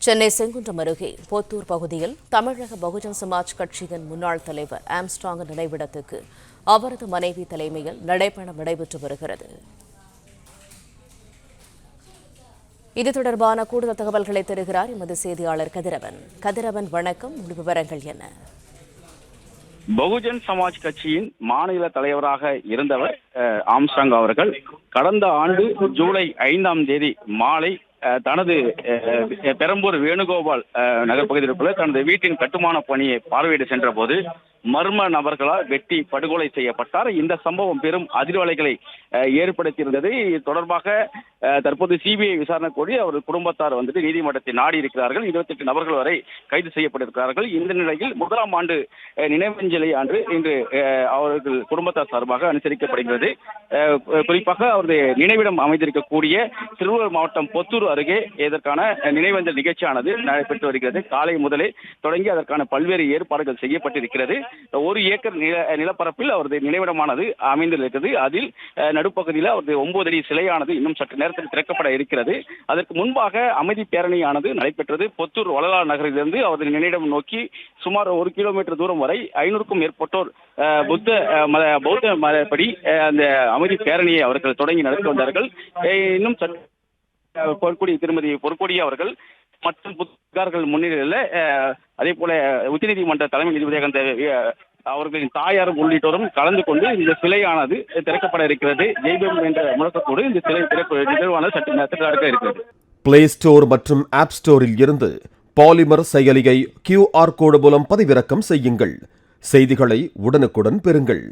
சென்னை செங்குன்றம் அருகே போத்தூர் பகுதியில் தமிழக பகுஜன் சமாஜ் கட்சியின் முன்னாள் தலைவர் ஆம்ஸ்ட்ராங் நினைவிடத்துக்கு அவரது மனைவி தலைமையில் நடைபயணம் நடைபெற்று வருகிறது. இது தொடர்பான கூடுதல் தகவல்களை தருகிறார் எமது செய்தியாளர் கதிரவன். கதிரவன் வணக்கம். முழு விவரங்கள் என்ன? பகுஜன் சமாஜ் கட்சியின் மாநில தலைவராக இருந்தவர் அஹ், ஆம்ஸ்டாங் அவர்கள் கடந்த ஆண்டு ஜூலை ஐந்தாம் தேதி மாலை தனது பெரம்பூர் வேணுகோபால் அஹ், நகர் பகுதியில் உள்ள தனது வீட்டின் கட்டுமான பணியை பார்வையிட சென்ற போது மர்ம நபர்களால் வெட்டி படுகொலை செய்யப்பட்டார். இந்த சம்பவம் பெரும் அதிர்வலைகளை ஏற்படுத்தியிருந்தது. இது தொடர்பாக தற்போது சிபிஐ விசாரணை கோரி அவர் குடும்பத்தார் வந்துட்டு நீதிமன்றத்தை நாடி இருக்கிறார்கள். இருபத்தெட்டு நபர்கள் வரை கைது செய்யப்பட்டிருக்கிறார்கள். இந்த நிலையில் முதலாம் ஆண்டு நினைவஞ்சலி அன்று இன்று அவர்கள் குடும்பத்தார் சார்பாக அனுசரிக்கப்படுகிறது. குறிப்பாக அவரது நினைவிடம் அமைந்திருக்கக்கூடிய திருவள்ளூர் மாவட்டம் பொத்தூர் அருகே இதற்கான நினைவஞ்சல் நிகழ்ச்சியானது நடைபெற்று வருகிறது. காலை முதலே தொடங்கி அதற்கான பல்வேறு ஏற்பாடுகள் செய்யப்பட்டிருக்கிறது. ஒரு ஏக்கர் நில நிலப்பரப்பில் அவரது நினைவிடமானது அமைந்திருக்கிறது. அதில் நடுப்பகுதியில் அவரது ஒன்பது அடி சிலையானது இன்னும் சற்று நேரத்தில் திறக்கப்பட இருக்கிறது. அதற்கு முன்பாக அமைதி பேரணியானது நடைபெற்றது. பொத்தூர் வள்ளலார் நகரிலிருந்து அவரது நினைவிடம் நோக்கி சுமார் ஒரு கிலோமீட்டர் தூரம் வரை ஐநூறுக்கும் மேற்பட்டோர் புத்த மத பௌத்த மதப்படி அந்த அமைதி பேரணியை அவர்கள் தொடங்கி நடத்தி வந்தார்கள். இன்னும் பொற்கொடி திருமதி பொற்கொடி அவர்கள் மற்றும் புத்தார்கள் முன்னிலையில் அதே போல உச்சநீதிமன்ற தலைமை நீதிபதியாக அந்த அவர்களின் தாயாரும் உள்ளிட்டோரும் கலந்து கொண்டு இந்த சிலையானது திறக்கப்பட இருக்கிறது. ஜெய்பம் என்ற முழக்கத்தோடு இந்த சிலை திறப்பு நிகழ்வானது சற்று நேரத்தில் நடக்க இருக்கிறது. பிளே ஸ்டோர் மற்றும் ஆப் ஸ்டோரில் இருந்து பாலிமர் செயலியை கியூஆர் கோடு மூலம் பதிவிறக்கம் செய்யுங்கள். செய்திகளை உடனுக்குடன் பெறுங்கள்.